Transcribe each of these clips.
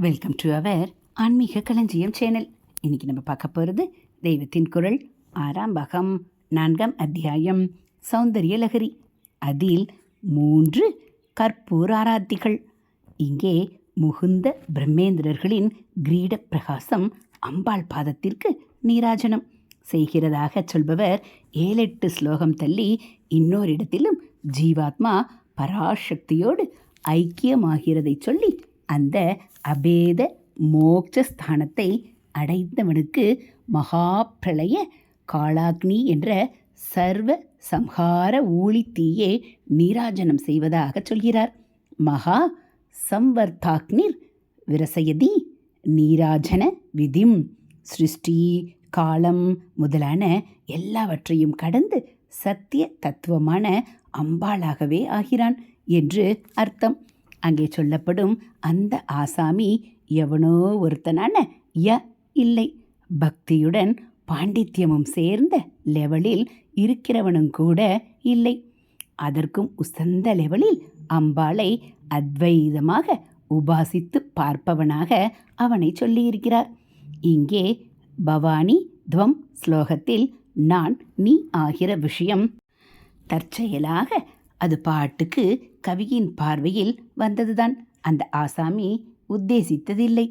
Welcome to our ஆன்மீக களஞ்சியம் channel இன்னைக்கு நம்ம பார்க்க போகிறது தெய்வத்தின் குரல் ஆறாம் பாகம் நான்காம் அத்தியாயம் சௌந்தரிய லகரி அதில் மூன்று கற்பூர் ஆராத்திகள். இங்கே முகுந்த பிரம்மேந்திரர்களின் கிரீட பிரகாசம் அம்பாள் பாதத்திற்கு நீராஜனம். செய்கிறதாக சொல்பவர் ஏழெட்டு ஸ்லோகம் தள்ளி இன்னொரு இடத்திலும் ஜீவாத்மா பராசக்தியோடு ஐக்கியமாகிறதை சொல்லி அந்த அபேத மோட்சஸ்தானத்தை அடைந்தவனுக்கு மகா பிரளய காளாக்னி என்ற சர்வ சம்ஹார ஊழித்தீயே நீராஜனம் செய்வதாக சொல்கிறார். மகா சம்வர்த்தாக்னிர் விரசயதி நீராஜன விதிம். சிருஷ்டி காலம் முதலான எல்லாவற்றையும் கடந்து சத்திய தத்துவமான அம்பாளாகவே ஆகிறான் என்று அர்த்தம். அங்கே சொல்லப்படும் அந்த ஆசாமி எவனோ ஒருத்தனான ய இல்லை. பக்தியுடன் பாண்டித்யமும் சேர்ந்த லெவலில் இருக்கிறவனும் கூட இல்லை. அதற்கும் உசந்த லெவலில் அம்பாளை அத்வைதமாக உபாசித்து பார்ப்பவனாக அவனை சொல்லியிருக்கிறார். இங்கே பவானி துவம் ஸ்லோகத்தில் நான் நீ ஆகிற விஷயம் தற்செயலாக அது பாட்டுக்கு கவியின் பார்வையில் வந்ததுதான். அந்த ஆசாமி உத்தேசித்ததில்லை.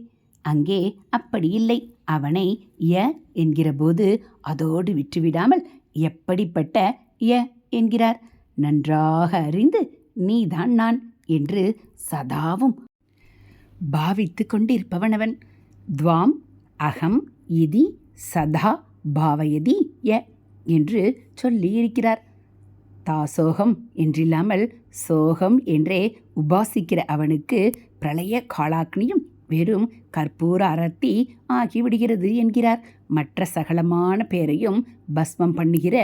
அங்கே அப்படி இல்லை. அவனை ய என்கிறபோது அதோடு விட்டுவிடாமல் எப்படிப்பட்ட ய என்கிறார்? நன்றாக அறிந்து நீதான் நான் என்று சதாவும் பாவித்து கொண்டிருப்பவனவன். துவாம் அகம் இதி சதா பாவயதி ய என்று சொல்லியிருக்கிறார். தாசோகம் என்றில்லாமல் சோகம் என்றே உபாசிக்கிற அவனுக்கு பிரளய காலாக்னியும் வெறும் கற்பூர அரத்தி ஆகிவிடுகிறது என்கிறார். மற்ற சகலமான பேரையும் பஸ்மம் பண்ணுகிற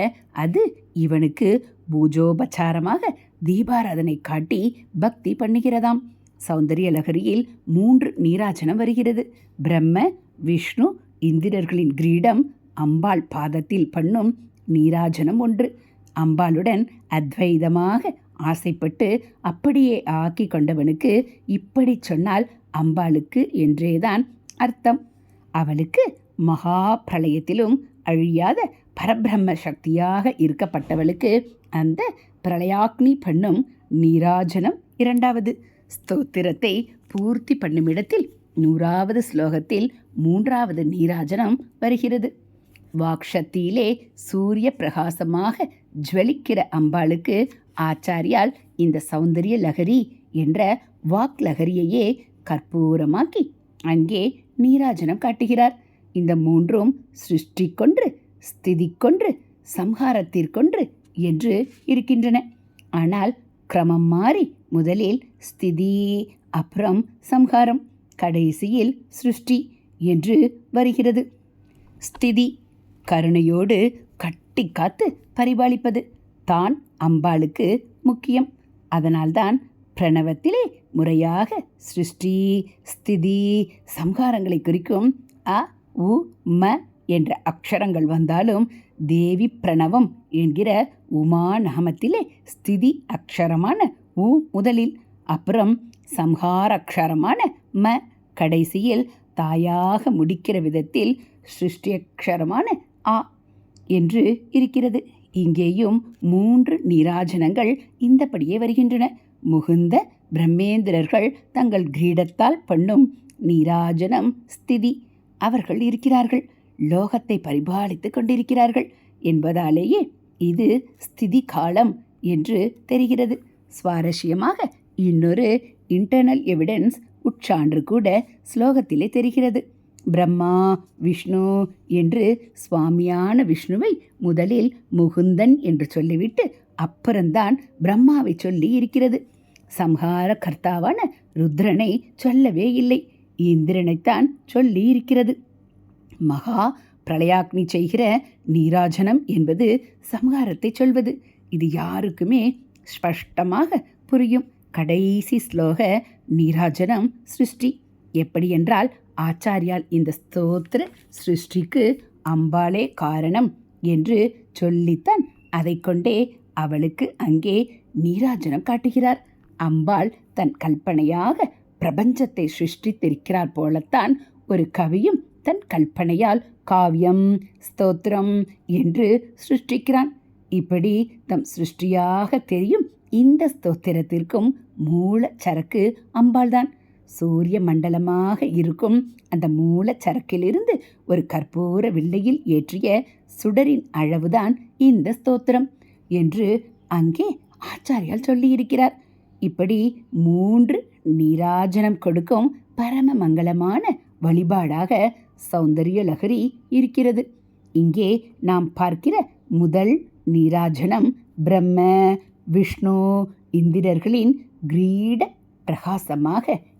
அது இவனுக்கு பூஜோபச்சாரமாக தீபாராதனை காட்டி பக்தி பண்ணுகிறதாம். சௌந்தரிய லகரியில் மூன்று நீராஜனம் வருகிறது. பிரம்ம விஷ்ணு இந்திரர்களின் கிரீடம் அம்பாள் பாதத்தில் பண்ணும் நீராஜனம் ஒன்று. அம்பாளுடன் அத்வைதமாக ஆசைப்பட்டு அப்படியே ஆக்கி கொண்டவனுக்கு இப்படி சொன்னால் அம்பாளுக்கு என்றேதான் அர்த்தம். அவளுக்கு மகா பிரளயத்திலும் அழியாத பரபிரம்ம சக்தியாக இருக்கப்பட்டவளுக்கு அந்த பிரளயாக்னி பண்ணும் நீராஜனம் இரண்டாவது. ஸ்தோத்திரத்தை பூர்த்தி பண்ணும் இடத்தில் நூறாவது ஸ்லோகத்தில் மூன்றாவது நீராஜனம் வருகிறது. வாக்ஷத்தியிலே சூரிய பிரகாசமாக ஜுவலிக்கிற அம்பாளுக்கு ஆச்சாரியால் இந்த சௌந்தரிய லகரி என்ற வாக் லகரியையே கற்பூரமாக்கி அங்கே நீராஜனம் காட்டுகிறார். இந்த மூன்றும் சிருஷ்டிக்கொன்று ஸ்திதிக்கொன்று சம்ஹாரத்திற்கொன்று என்று இருக்கின்றன. ஆனால் கிரமம் மாறி முதலில் ஸ்திதி அப்புறம் சம்ஹாரம் கடைசியில் சிருஷ்டி என்று வருகிறது. ஸ்திதி கருணையோடு கட்டி காத்து பரிபாலிப்பது தான் அம்பாளுக்கு முக்கியம். அதனால்தான் பிரணவத்திலே முறையாக சிருஷ்டி ஸ்திதி சம்ஹாரங்களை குறிக்கும் அ உ ம என்ற அக்ஷரங்கள் வந்தாலும் தேவி பிரணவம் என்கிற உமா நாமத்திலே ஸ்திதி அக்ஷரமான உ முதலில் அப்புறம் சம்ஹார அக்ஷரமான ம கடைசியில் தாயாக முடிக்கிற விதத்தில் சிருஷ்டி அக்ஷரமான ஆ என்று இருக்கிறது. இங்கேயும் மூன்று நீராஜனங்கள் இந்தபடியே வருகின்றன. முகுந்த பிரம்மேந்திரர்கள் தங்கள் கிரீடத்தால் பண்ணும் நீராஜனம் ஸ்திதி. அவர்கள் இருக்கிறார்கள். லோகத்தை பரிபாலித்து கொண்டிருக்கிறார்கள் என்பதாலேயே இது ஸ்திதி காலம் என்று தெரிகிறது. சுவாரஸ்யமாக இன்னொரு இன்டர்னல் எவிடன்ஸ் உட்சான்று கூட ஸ்லோகத்திலே தெரிகிறது. பிரம்மா விஷ்ணு என்று சுவாமியான விஷ்ணுவை முதலில் முகுந்தன் என்று சொல்லிவிட்டு அப்புறம்தான் பிரம்மாவை சொல்லி இருக்கிறது. சம்ஹார கர்த்தாவான ருத்ரனை சொல்லவே இல்லை. இந்திரனைத்தான் சொல்லி இருக்கிறது. மகா பிரளயாக்னி செய்கிற நீராஜனம் என்பது சம்ஹாரத்தை சொல்வது. இது யாருக்குமே ஸ்பஷ்டமாக புரியும். கடைசி ஸ்லோக நீராஜனம் சிருஷ்டி. எப்படி என்றால் ஆச்சாரியால் இந்த ஸ்தோத்திர சிருஷ்டிக்கு அம்பாளே காரணம் என்று சொல்லித்தான். அதை கொண்டே அவளுக்கு அங்கே நீராஜனம் காட்டுகிறார். அம்பாள் தன் கல்பனையாக பிரபஞ்சத்தை சிருஷ்டித்திருக்கிறார் போலத்தான் ஒரு கவியும் தன் கல்பனையால் காவியம் ஸ்தோத்திரம் என்று சிருஷ்டிக்கிறான். இப்படி தம் சிருஷ்டியாக தெரியும் இந்த ஸ்தோத்திரத்திற்கும் மூலச்சரக்கு அம்பாள்தான். சூரிய மண்டலமாக இருக்கும் அந்த மூலச்சரக்கிலிருந்து ஒரு கற்பூர வில்லையில் ஏற்றிய சுடரின் அளவுதான் இந்த ஸ்தோத்திரம் என்று அங்கே ஆச்சாரியால் சொல்லியிருக்கிறார். இப்படி மூன்று நீராஜனம் கொடுக்கும் பரம மங்களமான வழிபாடாக சௌந்தரிய லகரி இருக்கிறது. இங்கே நாம் பார்க்கிற முதல் நீராஜனம் பிரம்ம விஷ்ணு இந்திரர்களின் கிரீட பிரகாசமாக